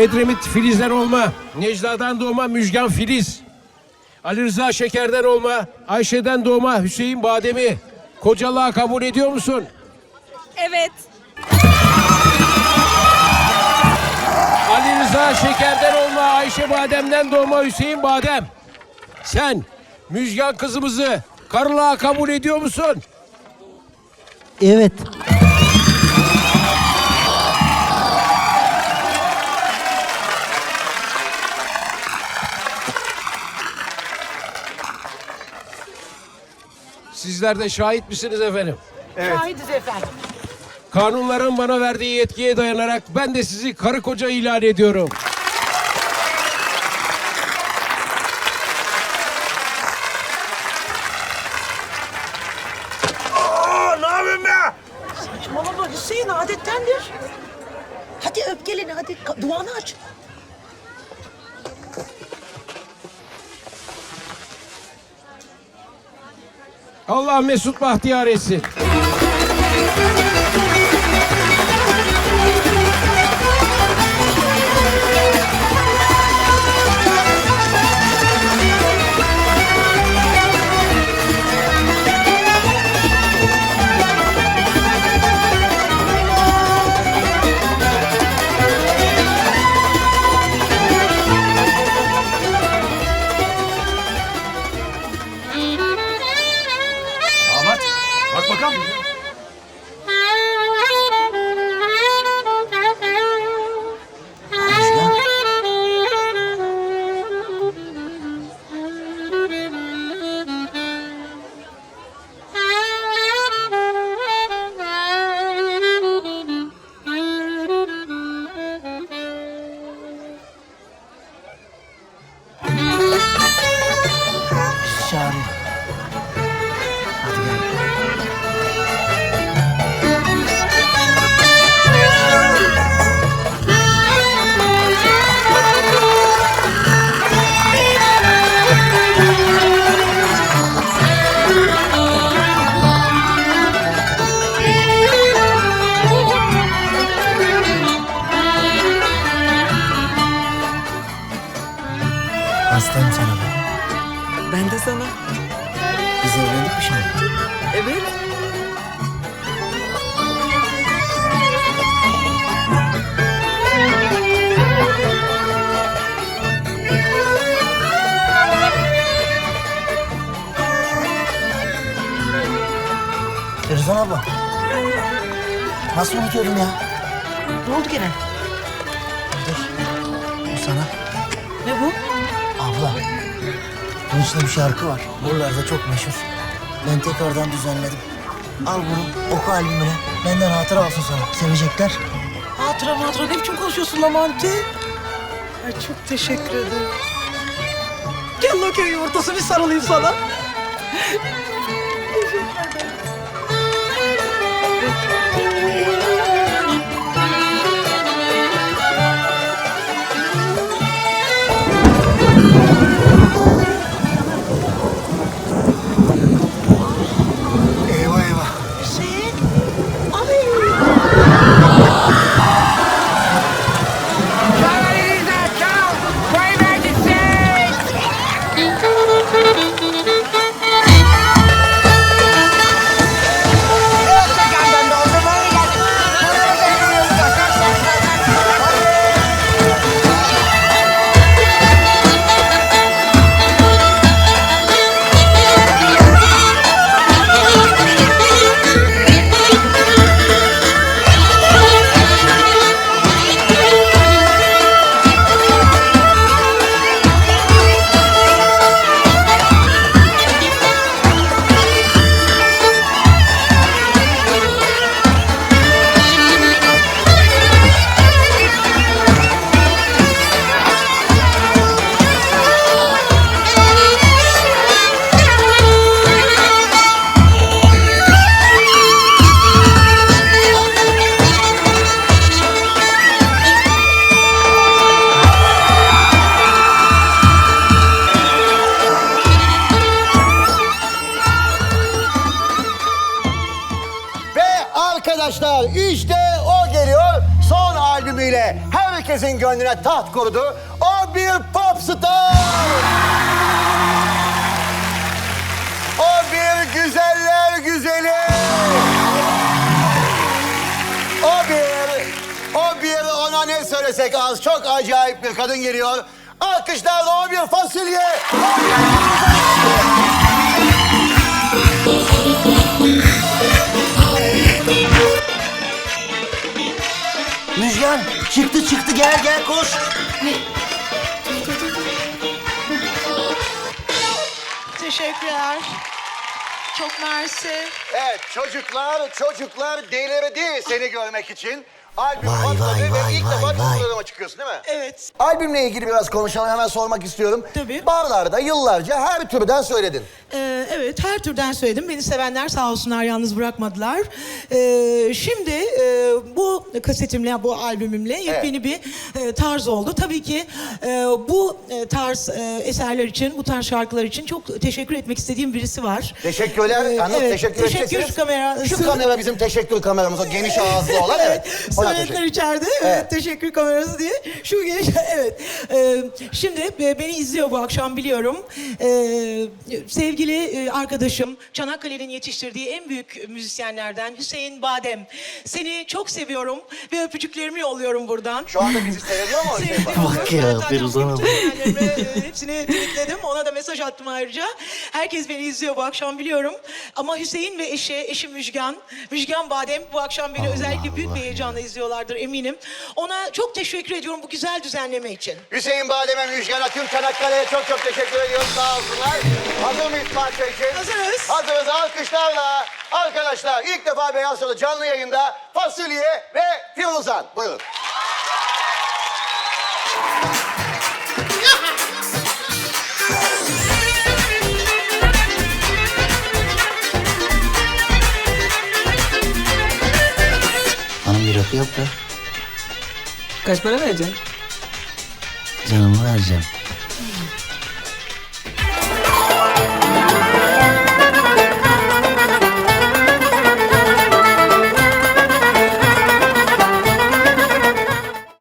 Edremit Filiz'den olma. Necla'dan doğma Müjgan Filiz. Ali Rıza Şeker'den olma. Ayşe'den doğma Hüseyin Bademi. Kocalığa kabul ediyor musun? Evet. Ali Rıza Şeker'den olma. Ayşe Badem'den doğma Hüseyin Badem. Sen Müjgan kızımızı karılığa kabul ediyor musun? Evet. Sizler de şahit misiniz efendim? Şahidiz efendim. Kanunların bana verdiği yetkiye dayanarak ben de sizi karı koca ilan ediyorum. Aa, ne yapıyorsun be? Saçmalama Hüseyin adettendir. Hadi öp gelini hadi duanı aç. Allah Mesut Bahtiyar etsin. Hastayım sana ben. Ben de sana. Biz evlendik mi şimdi? Evet. Rızan abla. Nasıl unutuyordum ya? Ne oldu gene? Bir şarkı var. Buralarda çok meşhur. Ben tekrardan düzenledim. Al bunu, oku albümüne. Benden hatıra olsun sana. Sevecekler. Hatıra hatıra ne biçim konuşuyorsun Lamanti? Ay çok teşekkür ederim. Gel köy yumurtası bir sarılayım sana. Eyvah arkadaşlar işte o geliyor. son albümüyle herkesin gönlüne taht kurdu. O bir popstar. O bir güzeller güzeli. O bir, o bir ona ne söylesek az. Çok acayip bir kadın geliyor. Alkışlarla o bir fasulye. Müjgan çıktı çıktı gel gel koş. Teşekkürler. Çok mersi. Evet çocuklar çocuklar delirdi seni görmek için. Albüm Vay, patladı vay, ve vay, ilk vay, defa bir vay. programa çıkıyorsun değil mi? Evet. Albümle ilgili biraz konuşalım hemen sormak istiyorum. Tabii. Barlarda yıllarca her türden söyledin. Ee, evet her türden söyledim. Beni sevenler sağ olsunlar yalnız bırakmadılar. Ee, şimdi e, bu kasetimle, bu albümümle yepyeni bir e, tarz oldu. Tabii ki e, bu e, tarz e, eserler için, bu tarz şarkılar için çok teşekkür etmek istediğim birisi var. Teşekkürler. Ee, Anlat evet, teşekkür teşekkür edeceksiniz. kamera- Şu kamera bizim teşekkür kameramız. O geniş ağızlı olan evet. Teşekkür. içeride. Evet. Teşekkür kamerası diye. Şu geniş. Evet. Ee, şimdi e, beni izliyor bu akşam biliyorum. Ee, sevgili e, arkadaşım Çanakkale'nin yetiştirdiği en büyük müzisyenlerden Hüseyin Badem. Seni çok seviyorum ve öpücüklerimi yolluyorum buradan. Şu anda bizi seyrediyor mu? Bak ya, Ben zaten Firuzan bütün abla. hayallerimi, e, hepsini tweetledim. Ona da mesaj attım ayrıca. Herkes beni izliyor bu akşam biliyorum. Ama Hüseyin ve eşi, eşi Müjgan, Müjgan Badem bu akşam beni özellikle büyük bir heyecanla izliyorlardır eminim. Ona çok teşekkür ediyorum bu güzel düzenleme için. Hüseyin Badem'e, Müjgan'a, tüm Çanakkale'ye çok çok teşekkür ediyoruz. Sağ olsunlar. Hazır mıyız parça için? Hazırız. Hazırız. Alkışlarla. Arkadaşlar ilk defa Beyaz Show'da canlı yayında Fasulye ve Firuzan. Buyurun. Hanım bir rakı yap da Kaç para vereceksin? canımı vereceğim.